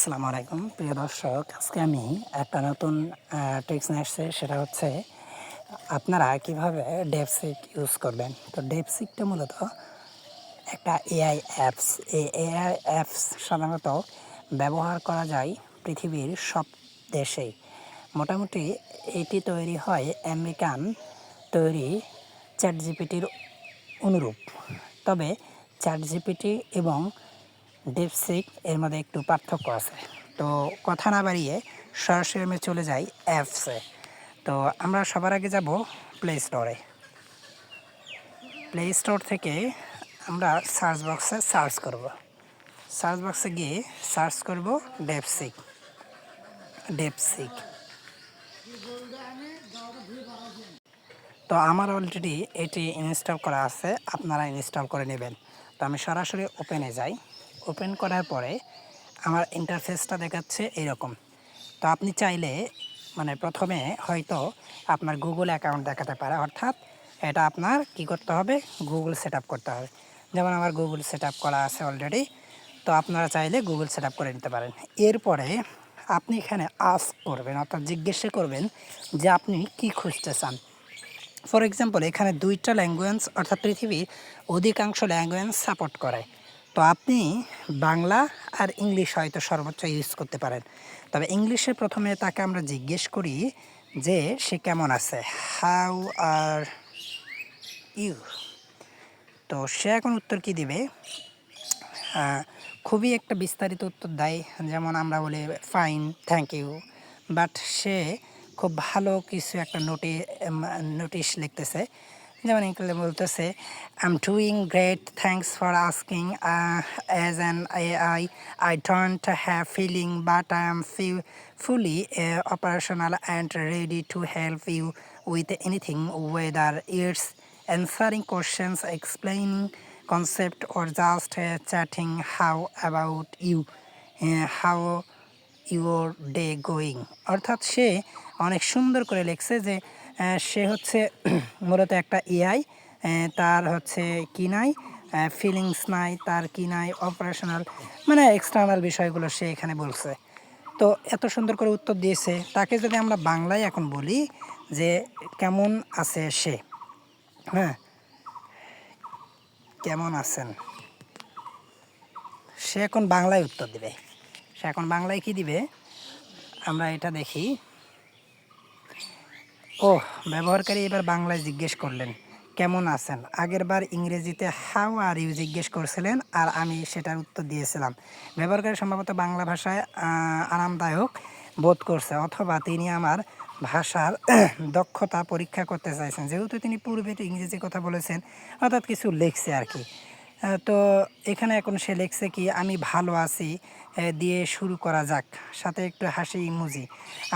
আসসালামু আলাইকুম। প্রিয় দর্শক, আজকে আমি একটা নতুন ট্রিক্স নিয়ে আসছি। সেটা হচ্ছে, আপনারা কীভাবে ডেপসিক ইউজ করবেন? তো ডেপসিকটা মূলত একটা এআই অ্যাপস এই এআই অ্যাপস সাধারণত ব্যবহার করা যায় পৃথিবীর সব দেশেই মোটামুটি এটি তৈরি হয় আমেরিকান তৈরি চ্যাট জিপিটির অনুরূপ। তবে চ্যাট জিপিটি এবং ডিপসিক এর মধ্যে একটু পার্থক্য আছে। তো কথা না বাড়িয়ে সরাসরি আমি চলে যাই অ্যাপসে তো আমরা সবার আগে যাব প্লে স্টোরে প্লে স্টোর থেকে আমরা সার্চ বক্সে সার্চ করব। সার্চ বক্সে গিয়ে সার্চ করব ডেপসিক ডেপসিক তো আমার অলরেডি এটি ইনস্টল করা আছে, আপনারা ইনস্টল করে নেবেন। তো আমি সরাসরি ওপেনে যাই। ওপেন করার পরে আমার ইন্টারফেসটা দেখাচ্ছে এরকম। তো আপনি চাইলে মানে প্রথমে হয়তো আপনার গুগল অ্যাকাউন্ট দেখাতে পারে, অর্থাৎ এটা আপনার কি করতে হবে? গুগল সেট করতে হবে। যেমন আমার গুগল সেট করা আছে অলরেডি তো আপনারা চাইলে গুগল সেট করে নিতে পারেন। এরপরে আপনি এখানে আস করবেন, অর্থাৎ জিজ্ঞেস করবেন যে আপনি কি খুঁজতে চান। ফর এক্সাম্পল এখানে দুইটা ল্যাঙ্গুয়েজ অর্থাৎ পৃথিবীর অধিকাংশ ল্যাঙ্গুয়েজ সাপোর্ট করে। তো আপনি বাংলা আর ইংলিশ হয়তো সর্বোচ্চ ইউজ করতে পারেন। তবে ইংলিশে প্রথমে তাকে আমরা জিজ্ঞেস করি যে সে কেমন আছে? হাউ আর ইউ তো সে এখন উত্তর কি দিবে? খুবই একটা বিস্তারিত উত্তর দেয়, যেমন আমরা বলি ফাইন থ্যাংক ইউ বাট সে খুব ভালো কিছু একটা নোটি নোটিশ লিখতেছে। যেমন ইংরেজি বলতেছে I am doing great thanks for asking as an I I don't have feeling but I am few fully operational and ready to help you with anything whether it's answering questions, explaining concept or just uh, chatting how about you, uh, how your day going. অর্থাৎ সে অনেক সুন্দর করে লিখছে যে সে হচ্ছে মূলত একটা এআই তার হচ্ছে কি নাই ফিলিংস নাই, তার কি নাই অপারেশনাল মানে এক্সটার্নাল বিষয়গুলো সে এখানে বলছে। তো এত সুন্দর করে উত্তর দিয়েছে। তাকে যদি আমরা বাংলায় এখন বলি যে, কেমন আছে সে? হ্যাঁ। কেমন আছেন? সে এখন বাংলায় উত্তর দিবে। সে এখন বাংলায় কি দিবে? আমরা এটা দেখি। ও ব্যবহারকারী এবার বাংলায় জিজ্ঞেস করলেন, কেমন আছেন? আগের বার ইংরেজিতে হাউ আর ইউ? জিজ্ঞেস করছিলেন আর আমি সেটার উত্তর দিয়েছিলাম। ব্যবহারকারী সম্ভবত বাংলা ভাষায় আরামদায়ক বোধ করছে অথবা তিনি আমার ভাষার দক্ষতা পরীক্ষা করতে চাইছেন। যেহেতু তিনি পূর্বে ইংরেজি কথা বলেছেন, অর্থাৎ কিছু লিখছে আর কি। তো এখানে এখন সে লিখছে কি, আমি ভালো আছি দিয়ে শুরু করা যাক। সাথে একটু হাসি ইমুজি,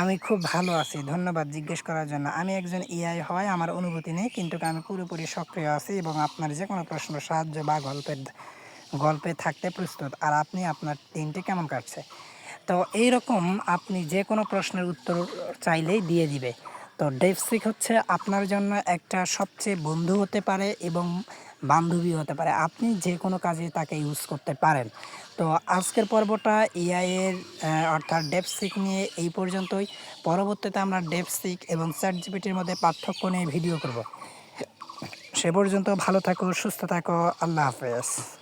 আমি খুব ভালো আছি, ধন্যবাদ জিজ্ঞেস করার জন্য। আমি একজন ইআই হয়, আমার অনুভূতি নেই, কিন্তু আমি পুরোপুরি সক্রিয় আছি এবং আপনার যে কোনো প্রশ্ন, সাহায্য বা গল্পের গল্পে থাকতে প্রস্তুত। আর আপনি, আপনার দিনটি কেমন কাটছে? তো এই রকম আপনি যে কোনো প্রশ্নের উত্তর চাইলেই দিয়ে দিবে। তো ডেপসিক হচ্ছে আপনার জন্য একটা সবচেয়ে বন্ধু হতে পারে এবং বান্ধবী হতে পারে, আপনি যে কোনো কাজে তাকে ইউজ করতে পারেন। তো আজকের পর্বটা এআইয়ের অর্থাৎ ডেপসিক নিয়ে এই পর্যন্তই। পরবর্তীতে আমরা ডেপসিক এবং চ্যাট জিপিটির মধ্যে পার্থক্য নিয়ে ভিডিও করব। সে পর্যন্ত ভালো থাকো, সুস্থ থাকো, আল্লাহ হাফেজ।